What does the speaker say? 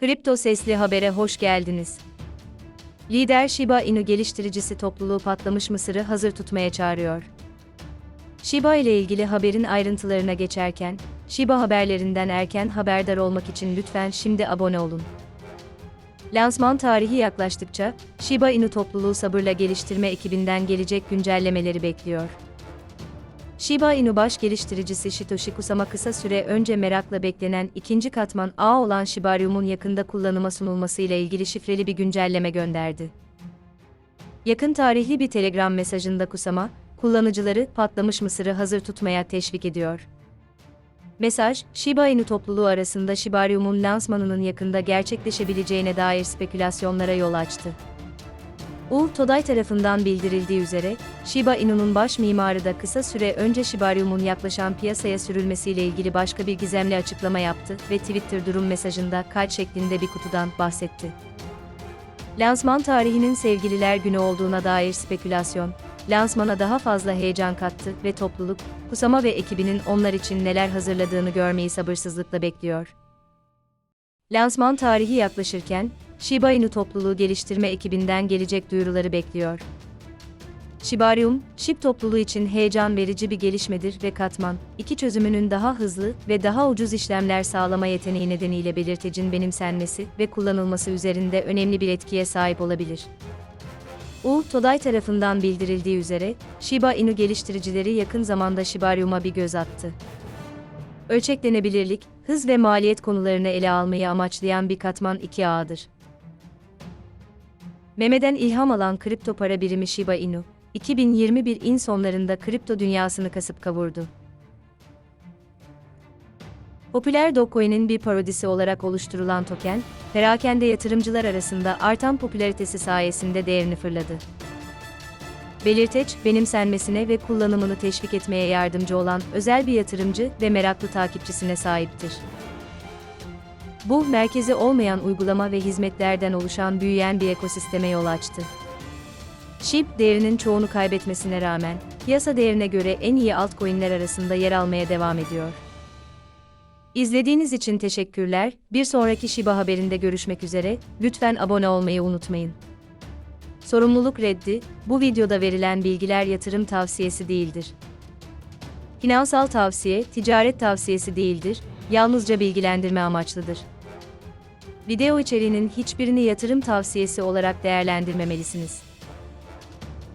Kripto Sesli Haber'e hoş geldiniz. Lider Shiba Inu geliştiricisi topluluğu patlamış Mısır'ı hazır tutmaya çağırıyor. Shiba ile ilgili haberin ayrıntılarına geçerken, Shiba haberlerinden erken haberdar olmak için lütfen şimdi abone olun. Lansman tarihi yaklaştıkça, Shiba Inu topluluğu sabırla geliştirme ekibinden gelecek güncellemeleri bekliyor. Shiba Inu baş geliştiricisi Satoshi Kusama kısa süre önce merakla beklenen ikinci katman ağ olan Shibarium'un yakında kullanıma sunulmasıyla ilgili şifreli bir güncelleme gönderdi. Yakın tarihli bir Telegram mesajında Kusama, kullanıcıları patlamış mısırı hazır tutmaya teşvik ediyor. Mesaj, Shiba Inu topluluğu arasında Shibarium'un lansmanının yakında gerçekleşebileceğine dair spekülasyonlara yol açtı. U, Today tarafından bildirildiği üzere, Shiba Inu'nun baş mimarı da kısa süre önce Shibarium'un yaklaşan piyasaya sürülmesiyle ilgili başka bir gizemli açıklama yaptı ve Twitter durum mesajında kalp şeklinde bir kutudan bahsetti. Lansman tarihinin Sevgililer Günü olduğuna dair spekülasyon, lansmana daha fazla heyecan kattı ve topluluk, Kusama ve ekibinin onlar için neler hazırladığını görmeyi sabırsızlıkla bekliyor. Lansman tarihi yaklaşırken, Shiba Inu topluluğu geliştirme ekibinden gelecek duyuruları bekliyor. Shibarium, SHIB topluluğu için heyecan verici bir gelişmedir ve katman, iki çözümünün daha hızlı ve daha ucuz işlemler sağlama yeteneği nedeniyle belirtecin benimsenmesi ve kullanılması üzerinde önemli bir etkiye sahip olabilir. U, Today tarafından bildirildiği üzere, Shiba Inu geliştiricileri yakın zamanda Shibarium'a bir göz attı. Ölçeklenebilirlik, hız ve maliyet konularını ele almayı amaçlayan bir katman iki ağıdır. Meme'den ilham alan kripto para birimi Shiba Inu, 2021'in sonlarında kripto dünyasını kasıp kavurdu. Popüler Dogecoin'in bir parodisi olarak oluşturulan token, perakende yatırımcılar arasında artan popülaritesi sayesinde değerini fırladı. Belirteç, benimsenmesine ve kullanımını teşvik etmeye yardımcı olan özel bir yatırımcı ve meraklı takipçisine sahiptir. Bu, merkezi olmayan uygulama ve hizmetlerden oluşan büyüyen bir ekosisteme yol açtı. SHIB değerinin çoğunu kaybetmesine rağmen, piyasa değerine göre en iyi altcoin'ler arasında yer almaya devam ediyor. İzlediğiniz için teşekkürler. Bir sonraki Shiba haberinde görüşmek üzere. Lütfen abone olmayı unutmayın. Sorumluluk reddi, bu videoda verilen bilgiler yatırım tavsiyesi değildir. Finansal tavsiye, ticaret tavsiyesi değildir, yalnızca bilgilendirme amaçlıdır. Video içeriğinin hiçbirini yatırım tavsiyesi olarak değerlendirmemelisiniz.